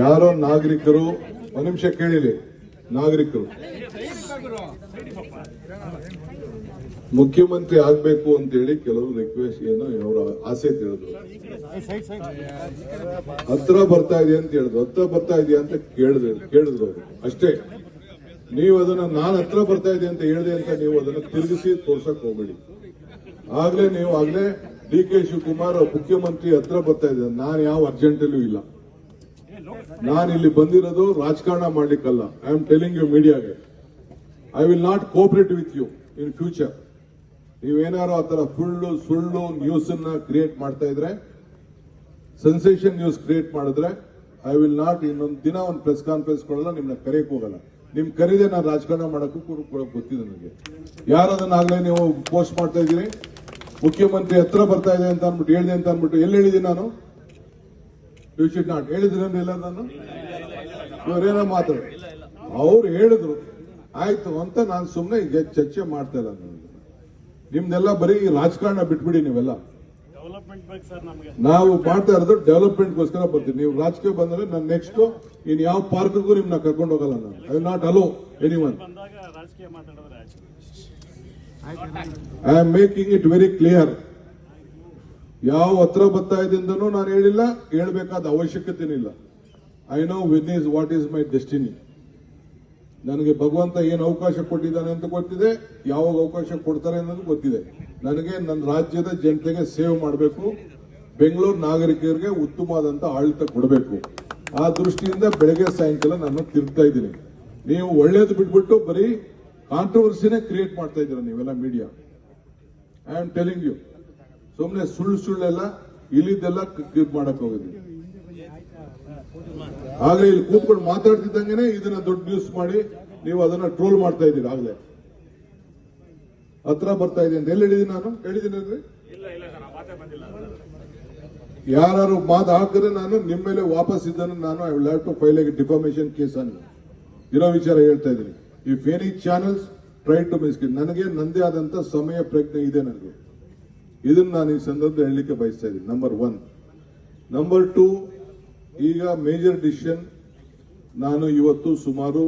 ಯಾರೋ ನಾಗರಿಕರು, ಒಂದು ನಿಮಿಷ ಕೇಳಿಲಿ, ನಾಗರಿಕರು. ಮುಖ್ಯಮಂತ್ರಿ ಆಗ್ಬೇಕು ಅಂತ ಹೇಳಿ ಕೆಲವರು ರಿಕ್ವೆಸ್ಟ್ ಏನೋ ಅವರ ಆಸೆ ತಿಳಿದ್ರು ಹತ್ರ ಬರ್ತಾ ಇದೆ ಅಂತ ಹೇಳಿದ್ರು. ಹತ್ರ ಬರ್ತಾ ಇದೆಯಾ ಅಂತ ಕೇಳಿದ್ರು ಕೇಳಿದ್ರು ಅವರು. ಅಷ್ಟೇ. ನೀವು ಅದನ್ನ ನಾನು ಹತ್ರ ಬರ್ತಾ ಇದೆ ಅಂತ ಹೇಳಿದೆ ಅಂತ ನೀವು ಅದನ್ನ ತಿರುಗಿಸಿ ತೋರ್ಸಕ್ ಹೋಗ್ಬೇಡಿ. ಆಗ್ಲೇ ನೀವು ಆಗ್ಲೇ ಡಿ ಕೆ ಶಿವಕುಮಾರ್ ಮುಖ್ಯಮಂತ್ರಿ ಹತ್ರ ಬರ್ತಾ ಇದ್ದಾರೆ. ನಾನು ಯಾವ ಅರ್ಜೆಂಟಲ್ಲೂ ಇಲ್ಲ. ನಾನು ಇಲ್ಲಿ ಬಂದಿರೋದು ರಾಜಕಾರಣ ಮಾಡ್ಲಿಕ್ಕಲ್ಲ. I am telling you ಮೀಡಿಯಾಗೆ I will not cooperate with you in future ನೀವೇನಾರು ಆ ತರ ಸುಳ್ಳು ಸುಳ್ಳು ನ್ಯೂಸ್ ಅನ್ನ ಕ್ರಿಯೇಟ್ ಮಾಡ್ತಾ ಇದ್ರೆ ಸೆನ್ಸೇಷನ್ ನ್ಯೂಸ್ ಕ್ರಿಯೇಟ್ ಮಾಡಿದ್ರೆ ಐ ವಿಲ್ ನಾಟ್ ಇನ್ನೊಂದು ದಿನ ಒಂದು ಪ್ರೆಸ್ ಕಾನ್ಫರೆನ್ಸ್ ಕೊಡಲ್ಲ, ನಿಮ್ನ ಕರೆಯಕ್ಕೆ ಹೋಗಲ್ಲ. ನಿಮ್ ಕರೀದೆ ನಾನು ರಾಜಕಾರಣ ಮಾಡೋಕ್ಕೂ ಕೂಡ ಗೊತ್ತಿದೆ ನನಗೆ. ಯಾರು ಅದನ್ನಾಗಲೇ ನೀವು ಪೋಸ್ಟ್ ಮಾಡ್ತಾ ಇದ್ದೀರಿ? ಮುಖ್ಯಮಂತ್ರಿ ಹತ್ರ ಬರ್ತಾ ಇದೆ ಅಂತ ಅಂದ್ಬಿಟ್ಟು, ಹೇಳಿದೆ ಅಂತ ಅಂದ್ಬಿಟ್ಟು ಎಲ್ಲಿ ಹೇಳಿದ್ದೀನಿ ನಾನು? ಯು ಶುಡ್ ನಾಟ್ ಹೇಳಿದ್ರೇನು ಇಲ್ಲ ನಾನು? ಇವರೇನೋ ಮಾತು ಅವ್ರು ಹೇಳಿದ್ರು ಆಯ್ತು ಅಂತ ನಾನು ಸುಮ್ಮನೆ ಈಗ ಚರ್ಚೆ ಮಾಡ್ತಾ ಇಲ್ಲ ನಾನು. ನಿಮ್ದೆಲ್ಲ ಬರೀ ರಾಜಕಾರಣ ಬಿಟ್ಬಿಡಿ ನೀವೆಲ್ಲ. ನಾವು ಮಾಡ್ತಾ ಇರೋದು ಡೆವಲಪ್ಮೆಂಟ್ಗೋಸ್ಕರ ಬರ್ತೀವಿ. ನೀವು ರಾಜಕೀಯ ಬಂದ್ರೆ ನಾನು ನೆಕ್ಸ್ಟ್ ಇನ್ ಯಾವ ಪಾರ್ಕ್ಗೂ ನಿಮ್ನ ಕರ್ಕೊಂಡು ಹೋಗಲ್ಲ ನಾನು. I will not allow any one I am making it very clear ಯಾವ ಹತ್ರ ಬರ್ತಾ ಇದೆಂದನೂ ನಾನು ಹೇಳಿಲ್ಲ, ಹೇಳಬೇಕಾದ ಅವಶ್ಯಕತೆ ಇಲ್ಲ I know win is what is my destiny ನನಗೆ ಭಗವಂತ ಏನು ಅವಕಾಶ ಕೊಟ್ಟಿದ್ದಾನೆ ಅಂತ ಗೊತ್ತಿದೆ, ಯಾವಾಗ ಅವಕಾಶ ಕೊಡ್ತಾರೆ ಅನ್ನೋದು ಗೊತ್ತಿದೆ. ನನಗೆ ನನ್ನ ರಾಜ್ಯದ ಜನತೆಗೆ ಸೇವ್ ಮಾಡಬೇಕು, ಬೆಂಗಳೂರು ನಾಗರಿಕರಿಗೆ ಉತ್ತಮವಾದಂತ ಆಡಳಿತ ಕೊಡಬೇಕು. ಆ ದೃಷ್ಟಿಯಿಂದ ಬೆಳಗ್ಗೆ ಸಾಯಂಕಾಲ ನಾನು ತಿರುಗ್ತಾ ಇದ್ದೀನಿ. ನೀವು ಒಳ್ಳೇದು ಬಿಟ್ಬಿಟ್ಟು ಬರೀ ಕಾಂಟ್ರವರ್ಸಿನೇ ಕ್ರಿಯೇಟ್ ಮಾಡ್ತಾ ಇದ್ದೀರಾ ನೀವೆಲ್ಲ media I am telling you ಸುಮ್ಮನೆ ಸುಳ್ಳು ಸುಳ್ಳೆಲ್ಲ, ಇಲ್ಲಿದ್ದೆಲ್ಲ ಕ್ಲಿಪ್ ಮಾಡಕ್ ಹೋಗಿದ್ವಿ ಆಗ್ಲೇ ಇಲ್ಲಿ ಕೂತ್ಕೊಂಡು ಮಾತಾಡ್ತಿದ್ದಂಗೆ ಇದನ್ನ ದೊಡ್ಡ ನ್ಯೂಸ್ ಮಾಡಿ ನೀವು ಅದನ್ನ ಟ್ರೋಲ್ ಮಾಡ್ತಾ ಇದ್ದೀರಿ ಆಗ್ಲೇ. ಹತ್ರ ಬರ್ತಾ ಇದೆ ಅಂತ. ಎಲ್ಲಿ ಹೇಳಿದೀನಿ ನಾನು? ಬಂದಿಲ್ಲ ಯಾರು ಮಾತು ಹಾಕಿದ್ರೆ ನಾನು ನಿಮ್ಮ ಮೇಲೆ ವಾಪಸ್ ಇದ್ದನ್ನು ನಾನು I will have to file a defamation case ಅನ್ನು. ಇರೋ ವಿಚಾರ ಹೇಳ್ತಾ ಇದ್ದೀನಿ. If any channels try to Miskin ನನಗೆ ನಂದೇ ಆದಂತ ಸಮಯ ಪ್ರಜ್ಞೆ ಇದೆ ನನಗೆ. ಇದನ್ನ ನಾನು ಈ ಸಂದರ್ಭದಲ್ಲಿ ಹೇಳಲಿಕ್ಕೆ ಬಯಸ್ತಾ ಇದ್ದೀನಿ. ನಂಬರ್ ಒನ್ ನಂಬರ್ ಟೂ ಈಗ ಮೇಜರ್ ಡಿಸಿಷನ್ ನಾನು ಇವತ್ತು ಸುಮಾರು